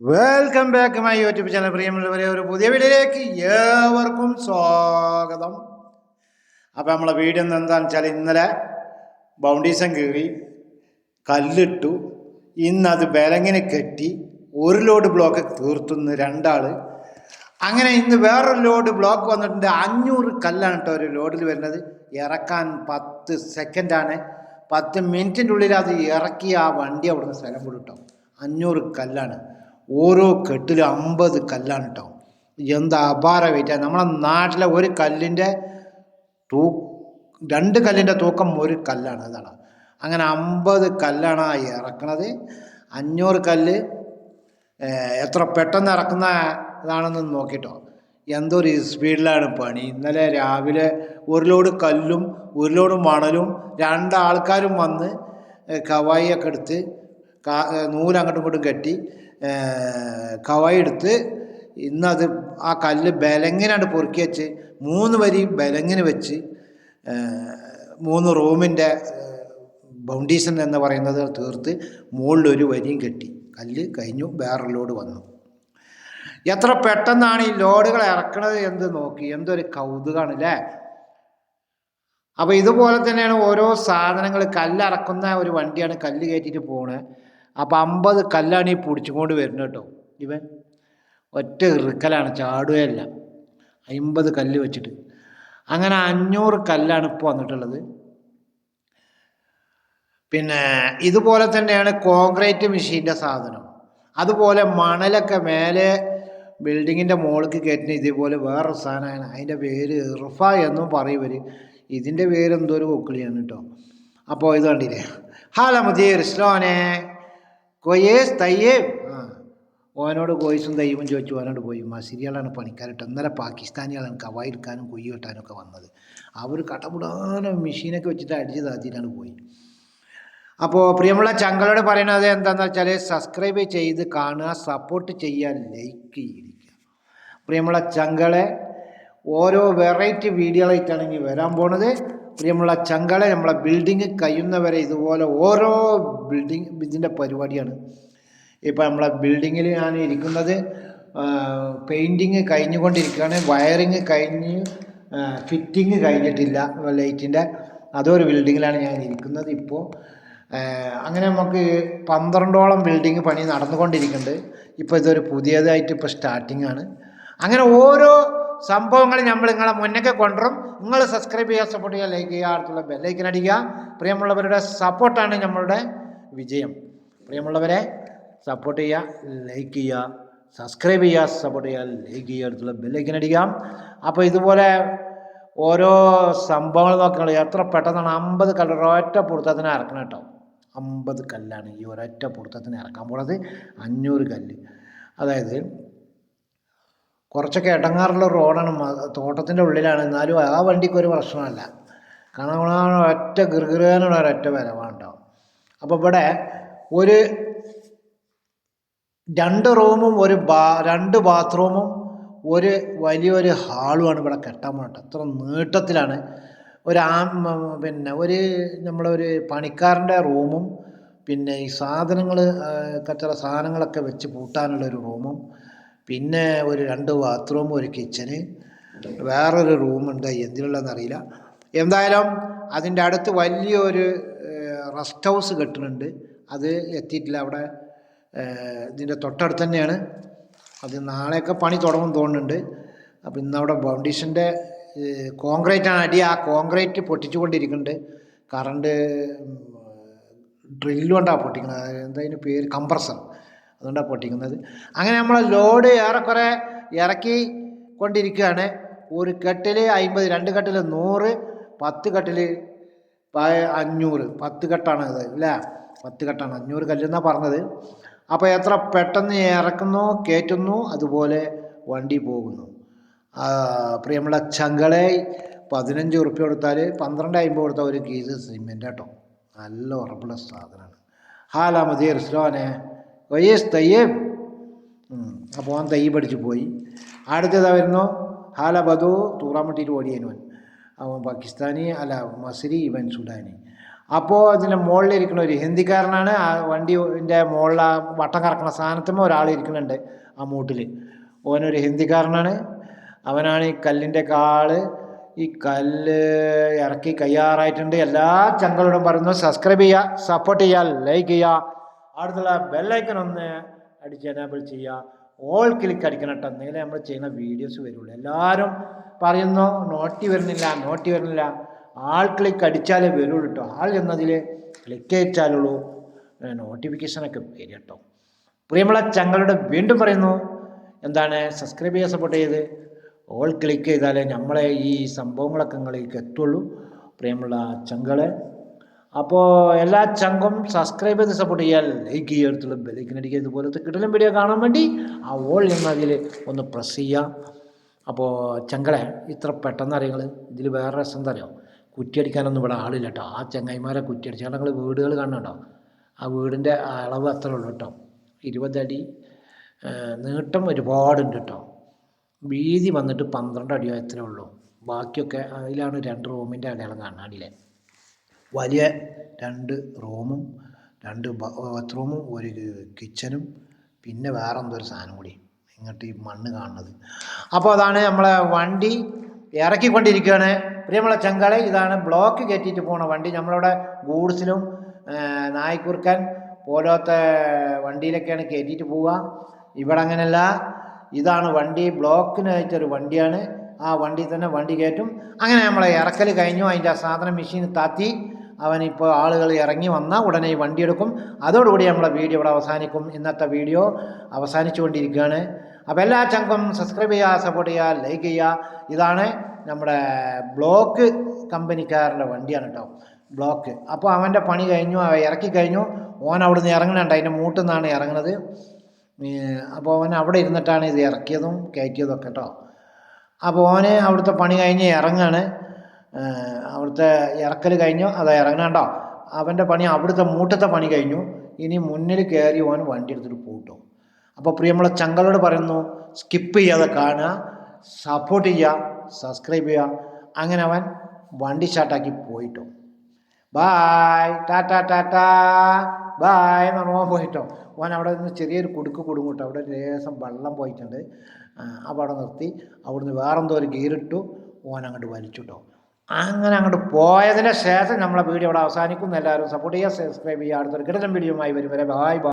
Welcome back my YouTube channel പ്രിയമുള്ളവരെ ഒരു പുതിയ വീഡിയോയിലേക്ക് ഏവർക്കും സ്വാഗതം. അപ്പോൾ നമ്മളെ വീഡിയോ എന്താണെന്ന് വെച്ചാൽ ഇന്നലെ ബൗണ്ടീസൻ കീറി കല്ലിട്ടു. ഇന്നത് ബലങ്ങിന് കെട്ടി ഒരു ലോഡ് ബ്ലോക്ക് തീർത്തുന്നു രണ്ടാൾ അങ്ങനെ ഇന്ന് വേറൊരു ലോഡ് ബ്ലോക്ക് വന്നിട്ടുണ്ട്. അഞ്ഞൂറ് കല്ലാണ് കേട്ടോ ഒരു ലോഡിൽ വരുന്നത്. ഇറക്കാൻ പത്ത് സെക്കൻഡാണ് പത്ത് മിനിറ്റിന്റെ ഉള്ളിൽ അത് ഇറക്കി ആ വണ്ടി അവിടുന്ന് സ്ഥലം വിടും അഞ്ഞൂറ് കല്ലാണ്. ഓരോ കെട്ടിലും അമ്പത് കല്ലാണ് കേട്ടോ എന്താ അപാര വെയിറ്റാണ് നമ്മളെ നാട്ടിലെ ഒരു കല്ലിന്റെ തൂ രണ്ട് കല്ലിന്റെ തൂക്കം ഒരു കല്ലാണ് അതാണ്. അങ്ങനെ അമ്പത് കല്ലാണ് ഇറക്കണത്. അഞ്ഞൂറ് കല്ല് എത്ര പെട്ടെന്ന് ഇറക്കുന്ന ഇതാണെന്ന് നോക്കിട്ടോ. എന്തൊരു സ്പീഡിലാണ് പണി. ഇന്നലെ രാവിലെ ഒരു ലോഡ് കല്ലും ഒരു ലോഡ് മണലും രണ്ടാൾക്കാരും വന്ന് കവായിയൊക്കെ എടുത്ത് നൂൽ അങ്ങോട്ടും ഇങ്ങോട്ടും കെട്ടി കവയെടുത്ത് ഇന്നത് ആ കല്ല് ബലങ്ങിനാണ്ട് പൊറുക്കി വെച്ച് മൂന്ന് വരി ബലങ്ങിന് വെച്ച് മൂന്ന് റൂമിന്റെ ബൗണ്ടീഷൻ എന്ന് പറയുന്നത് തീർത്ത് മുകളിൽ ഒരു വരിയും കെട്ടി. കല്ല് കഴിഞ്ഞു വേറെ ലോഡ് വന്നു. എത്ര പെട്ടെന്നാണ് ഈ ലോഡുകൾ ഇറക്കണത് എന്ത് നോക്കി. എന്തൊരു കൗതുകമാണ് അല്ലേ? അപ്പോൾ ഇതുപോലെ തന്നെയാണ് ഓരോ സാധനങ്ങൾ കല്ലറക്കുന്ന ഒരു വണ്ടിയാണ് കല്ല് കയറ്റിയിട്ട് പോണത് അപ്പോൾ അമ്പത് കല്ലാണ് ഈ പിടിച്ചുകൊണ്ട് വരുന്നത് കേട്ടോ. ഇവൻ ഒറ്റ ഇറുക്കലാണ് ചാടുകയല്ല. അമ്പത് കല്ല് വെച്ചിട്ട്. അങ്ങനെ അഞ്ഞൂറ് കല്ലാണ് ഇപ്പോൾ വന്നിട്ടുള്ളത്. പിന്നെ ഇതുപോലെ തന്നെയാണ് കോൺക്രീറ്റ് മെഷീന്റെ സാധനം. അതുപോലെ മണലൊക്കെ മേലെ ബിൽഡിങ്ങിന്റെ മുകളിലേക്ക് കയറ്റുന്ന ഇതേപോലെ വേറൊരു സാധനമാണ്. അതിന്റെ പേര് ഇർഫ എന്നും പറയും ഇതിന്റെ പേരെന്തോ ഒരു കൊക്കിളിയാണ് കേട്ടോ അപ്പോൾ ഇത് കണ്ടില്ലേ? ഹാല മുദീർ ഇസ്ലോനെ കൊയേസ് തയ്യേം. ആ ഓനോട് കോയ്സും തയ്യവും ചോദിച്ചു ഓനോട് പോയി. മസിരികളാണ് പണിക്കാരിട്ട് ഇന്നലെ പാകിസ്ഥാനികളാണ് കവായി എടുക്കാനും കൊയ്യ് വെട്ടാനും ഒക്കെ വന്നത്. അവർ കടപുടാനും മെഷീനൊക്കെ വെച്ചിട്ട് അടിച്ച് താത്തിയിട്ടാണ് പോയി. അപ്പോൾ പ്രിയമുള്ള ചങ്കളോട് പറയുന്നത് എന്താണെന്ന് വെച്ചാൽ സബ്സ്ക്രൈബ് ചെയ്ത് കാണുക സപ്പോർട്ട് ചെയ്യുക ലൈക്ക് ചെയ്തിരിക്കുക പ്രിയമുള്ള ചങ്കളെ ഓരോ വെറൈറ്റി വീഡിയോകളായിട്ടാണ് ഇനി വരാൻ പോണത്. പ്രിയമുള്ള ചങ്കളെ നമ്മളെ ബിൽഡിങ് കഴിയുന്നവരെ ഇതുപോലെ ഓരോ ബിൽഡിങ് ഇതിന്റെ പരിപാടിയാണ്. ഇപ്പോൾ നമ്മളെ ബിൽഡിങ്ങിൽ ഞാൻ ഇരിക്കുന്നത് പെയിന്റിങ് കഴിഞ്ഞുകൊണ്ടിരിക്കുകയാണ്. വയറിങ് കഴിഞ്ഞ് ഫിറ്റിങ് കഴിഞ്ഞിട്ടില്ല ലൈറ്റിന്റെ അതൊരു ബിൽഡിങ്ങിലാണ് ഞാൻ ഇരിക്കുന്നത് ഇപ്പോൾ. അങ്ങനെ നമുക്ക് പന്ത്രണ്ടോളം ബിൽഡിങ് പണി നടന്നുകൊണ്ടിരിക്കുന്നുണ്ട്. ഇപ്പോൾ ഇതൊരു പുതിയതായിട്ട് ഇപ്പോൾ സ്റ്റാർട്ടിംഗ് ആണ്. അങ്ങനെ ഓരോ സംഭവങ്ങൾ നമ്മൾ നിങ്ങളെ മുന്നൊക്കെ കൊണ്ടുവരും. നിങ്ങൾ സബ്സ്ക്രൈബ് ചെയ്യുക സപ്പോർട്ട് ചെയ്യുക ലൈക്ക് ചെയ്യുക അടുത്തുള്ള ബെല്ലൈക്കൻ അടിക്കുക. പ്രിയമുള്ളവരുടെ സപ്പോർട്ടാണ് നമ്മളുടെ വിജയം. പ്രിയമുള്ളവരെ സപ്പോർട്ട് ചെയ്യുക ലൈക്ക് ചെയ്യുക സബ്സ്ക്രൈബ് ചെയ്യുക സപ്പോർട്ട് ചെയ്യുക ലൈക്ക് ചെയ്യുക അടുത്തുള്ള അടിക്കാം അപ്പോൾ ഇതുപോലെ ഓരോ സംഭവങ്ങൾ നോക്കണം എത്ര പെട്ടെന്നാണ് അമ്പത് കല്ല് ഒരൊറ്റ പൊടുത്തത്തിന് ഇറക്കണം കേട്ടോ. അമ്പത് കല്ലാണ് ഈ ഒരൊറ്റ പൊടുത്തത്തിന് ഇറക്കാൻ പോണത് അഞ്ഞൂറ് കല്ല്. അതായത് കുറച്ചൊക്കെ ഇടങ്ങാറുള്ള റോഡാണ് തോട്ടത്തിന്റെ ഉള്ളിലാണ്. എന്നാലും ആ വണ്ടിക്ക് ഒരു പ്രശ്നമല്ല കാരണം ഒറ്റ ഗിർഗിറാനുള്ള ഒരൊറ്റ വരവാണ്ടാവും അപ്പോൾ ഇവിടെ ഒരു രണ്ട് റൂമും ഒരു ബാ രണ്ട് ബാത്റൂമും ഒരു വലിയൊരു ഹാളുമാണ് ഇവിടെ കെട്ടാൻ പോകേണ്ടത് അത്ര നീട്ടത്തിലാണ്. ഒരു ആ പിന്നെ ഒരു നമ്മളൊരു പണിക്കാരന്റെ റൂമും പിന്നെ ഈ സാധനങ്ങൾ കച്ചറ സാധനങ്ങളൊക്കെ വെച്ച് പൂട്ടാനുള്ള ഒരു റൂമും പിന്നെ ഒരു രണ്ട് ബാത്റൂം ഒരു കിച്ചന് വേറൊരു റൂമുണ്ട് എന്തിനുള്ളതെന്ന് അറിയില്ല. എന്തായാലും അതിന്റെ അടുത്ത് വലിയൊരു റെസ്റ്റ് ഹൗസ് കെട്ടുന്നുണ്ട്. അത് എത്തിയിട്ടില്ല. അവിടെ ഇതിന്റെ തൊട്ടടുത്ത് തന്നെയാണ്. അത് നാളെയൊക്കെ പണി തുടങ്ങും തോന്നുന്നുണ്ട്. അപ്പോൾ ഇന്നവിടെ ഫൗണ്ടേഷന്റെ കോൺക്രീറ്റ് ആണ് അടി. ആ കോൺക്രീറ്റ് പൊട്ടിച്ചുകൊണ്ടിരിക്കുന്നുണ്ട്. കറണ്ട് ഡ്രില്ല് കൊണ്ടാണ് പൊട്ടിക്കുന്നത്. എന്താ അതിന് പേര്? കംപ്രസർ അതുകൊണ്ടാണ് പൊട്ടിക്കുന്നത്. അങ്ങനെ നമ്മൾ ലോഡ് ഏറെക്കുറെ ഇറക്കി കൊണ്ടിരിക്കുകയാണ്. ഒരു കെട്ടിൽ അമ്പത് രണ്ട് കെട്ടിൽ നൂറ് പത്ത് കെട്ടിൽ അഞ്ഞൂറ്. പത്ത് കെട്ടാണ് ഇത് അല്ലേ പത്ത് കെട്ടാണ്. അഞ്ഞൂറ് കല്ലെന്നാണ് പറഞ്ഞത്. അപ്പോൾ എത്ര പെട്ടെന്ന് ഇറക്കുന്നു കയറ്റുന്നു അതുപോലെ വണ്ടി പോകുന്നു. പ്രിയമുള്ള ചങ്കളെ പതിനഞ്ച് ഉറുപ്പ്യ കൊടുത്താൽ പന്ത്രണ്ട് അമ്പത് കൊടുത്താൽ ഒരു കേസ് സിമെന്റ് കേട്ടോ. നല്ല ഉറപ്പുള്ള സാധനമാണ്. ഹാലാ മതി വയ്യേസ് തയ്യേം. അപ്പോൾ അവൻ തൈ പഠിച്ചു പോയി. അടുത്തതാ വരുന്നു ഹാല ബദു തൂറാമട്ടിയിൽ ഓടിയനുവൻ. അവൻ പാകിസ്ഥാനി അല്ല മസരി ഇവൻ സുഡാനി. അപ്പോൾ ഇതിന്റെ മുകളിലിരിക്കുന്ന ഒരു ഹിന്ദിക്കാരനാണ്. ആ വണ്ടിന്റെ മുകളിൽ ആ വട്ടം കറക്കുന്ന സാധനത്തുമ്പോൾ ഒരാൾ ഇരിക്കുന്നുണ്ട് ആ മൂട്ടിൽ. ഓനൊരു ഹിന്ദിക്കാരനാണ്. അവനാണ് ഈ കല്ലിന്റെ കാൾ. ഈ കല്ല് ഇറക്കി കയ്യാറായിട്ടുണ്ട്. എല്ലാ ചങ്കളോടും പറയുന്നു സബ്സ്ക്രൈബ് ചെയ്യുക സപ്പോർട്ട് ചെയ്യുക ലൈക്ക് ചെയ്യുക. അടുത്തുള്ള ബെല്ലൈക്കൺ ഒന്ന് അടിച്ച് എനേബിൾ ചെയ്യുക. ഓൾ ക്ലിക്ക് അടിക്കണം കേട്ടോ എന്തെങ്കിലും നമ്മൾ ചെയ്യുന്ന വീഡിയോസ് വരുള്ളൂ. എല്ലാവരും പറയുന്നു നോട്ടി വരുന്നില്ല നോട്ടി വരുന്നില്ല. ആൾ ക്ലിക്ക് അടിച്ചാലേ വരുള്ളൂ കേട്ടോ ആൾ എന്നതിൽ ക്ലിക്ക് അയച്ചാലുള്ളൂ. നോട്ടിഫിക്കേഷനൊക്കെ വരും കേട്ടോ പ്രിയമുള്ള ചങ്ങളുടെ വീണ്ടും പറയുന്നു എന്താണ്? സബ്സ്ക്രൈബ് ചെയ്യാൻ സപ്പോർട്ട് ചെയ്ത്. ഓൾ ക്ലിക്ക് ചെയ്താലേ നമ്മളെ ഈ സംഭവങ്ങളൊക്കെ നിങ്ങളിലേക്ക് എത്തുള്ളൂ. പ്രിയമുള്ള ചങ്കളെ അപ്പോൾ എല്ലാ ചങ്കും സബ്സ്ക്രൈബ് ചെയ്ത് സപ്പോർട്ട് ചെയ്യാൻ ലൈക്ക് ചെയ്യുക ബെലൈക്കിന് അടിക്കുക ഇതുപോലത്തെ കിടലും വീഡിയോ കാണാൻ വേണ്ടി ആ ഓൾ എന്നതിൽ ഒന്ന് പ്രസ് ചെയ്യുക അപ്പോൾ ചങ്കളെ ഇത്ര പെട്ടെന്ന് അറിയങ്ങൾ ഇതിൽ വേറെ രസം എന്താ അറിയാം? കുറ്റിയടിക്കാനൊന്നും ഇവിടെ ആളില്ല കേട്ടോ ആ ചങ്ങായിമാരെ കുറ്റിയടിച്ചാൽ ഞങ്ങൾ വീടുകൾ കാണുന്നുണ്ടോ ആ വീടിന്റെ അളവ് അത്ര ഉള്ളൂ കേട്ടോ ഇരുപതടി നീട്ടം ഒരുപാടുണ്ട് കേട്ടോ വീതി വന്നിട്ട് പന്ത്രണ്ട് അടിയോ എത്രയേ ഉള്ളൂ. ബാക്കിയൊക്കെ അതിലാണ് രണ്ട് റൂമിന്റെ അടയാളം കാണാനില്ലേ വലിയ രണ്ട് റൂമും രണ്ട് ബാത്റൂമും ഒരു കിച്ചനും പിന്നെ വേറെ എന്തോ ഒരു സാധനം കൂടി ഇങ്ങോട്ട് ഈ മണ്ണ് കാണുന്നത്. അപ്പോൾ അതാണ് നമ്മളെ വണ്ടി ഇറക്കിക്കൊണ്ടിരിക്കുകയാണ് പ്രിയമുള്ള ചെങ്കളെ ഇതാണ് ബ്ലോക്ക് കയറ്റിയിട്ട് പോണ വണ്ടി. നമ്മളിവിടെ ഗൂഡ്സിലും നായ്ക്കുറുക്കൻ പോലത്തെ വണ്ടിയിലൊക്കെയാണ് കയറ്റിയിട്ട് പോവുക. ഇവിടെ അങ്ങനെയല്ല. ഇതാണ് വണ്ടി ബ്ലോക്കിനായിട്ടൊരു വണ്ടിയാണ്. ആ വണ്ടി തന്നെ വണ്ടി കയറ്റും. അങ്ങനെ നമ്മളെ ഇറക്കൽ കഴിഞ്ഞു. അതിന്റെ ആ സാധനം മെഷീൻ താത്തി അവനിപ്പോൾ ആളുകൾ ഇറങ്ങി വന്നാൽ ഉടനെ ഈ വണ്ടി എടുക്കും. അതോടുകൂടി നമ്മുടെ വീഡിയോ ഇവിടെ അവസാനിക്കും. ഇന്നത്തെ വീഡിയോ അവസാനിച്ചുകൊണ്ടിരിക്കുകയാണ്. അപ്പോൾ എല്ലാ ചങ്കും സബ്സ്ക്രൈബ് ചെയ്യുക സപ്പോർട്ട് ചെയ്യുക ലൈക്ക് ചെയ്യുക. ഇതാണ് നമ്മുടെ ബ്ലോക്ക് കമ്പനിക്കാരന്റെ വണ്ടിയാണ് കേട്ടോ. ബ്ലോക്ക്. അപ്പോൾ അവന്റെ പണി കഴിഞ്ഞു അവ ഇറക്കി കഴിഞ്ഞു. ഓൻ അവിടെ നിന്ന് ഇറങ്ങണുണ്ട്. അതിന്റെ മൂട്ടിൽ നിന്നാണ് ഇറങ്ങുന്നത് അപ്പോൾ അവൻ അവിടെ ഇരുന്നിട്ടാണ് ഇത് ഇറക്കിയതും കയറ്റിയതും ഒക്കെ കേട്ടോ. അപ്പോൾ ഓന് അവിടുത്തെ പണി കഴിഞ്ഞ് ഇറങ്ങാണ്. അവിടുത്തെ ഇറക്കൽ കഴിഞ്ഞു. അത് ഇറങ്ങണണ്ടോ അവന്റെ പണി അവിടുത്തെ മൂട്ടത്തെ പണി കഴിഞ്ഞു. ഇനി മുന്നിൽ കയറി ഓൻ വണ്ടി എടുത്തിട്ട് പോട്ടോ. അപ്പോൾ പ്രിയമുള്ള ചങ്കളോട് പറയുന്നു സ്കിപ്പ് ചെയ്യാതെ കാണുക സപ്പോർട്ട് ചെയ്യുക സബ്സ്ക്രൈബ് ചെയ്യുക. അങ്ങനെ അവൻ വണ്ടി സ്റ്റാർട്ടാക്കി പോയിട്ടോ. ബായ് ടാറ്റാ ടാറ്റാ ബായ് എന്ന് പോയിട്ടോ. ഓൻ അവിടെ നിന്ന് ചെറിയൊരു കുടുക്ക് കുടുങ്ങൂട്ടോ. അവിടെ ലേശം വെള്ളം പോയിട്ടുണ്ട്. അപ്പോൾ അവിടെ നിർത്തി. അവിടുന്ന് വേറെന്തോ ഒരു ഗീറിട്ടു ഓൻ അങ്ങോട്ട് വലിച്ചിട്ടോ. അങ്ങനെ അങ്ങോട്ട് പോയതിന് ശേഷം നമ്മളെ വീഡിയോ അവിടെ അവസാനിക്കുന്നു. എല്ലാവരും സപ്പോർട്ട് ചെയ്യുക സബ്സ്ക്രൈബ് ചെയ്യുക. അടുത്തൊരു കിടലം വീഡിയോയുമായി വരും വരെ ബായ് ബായ്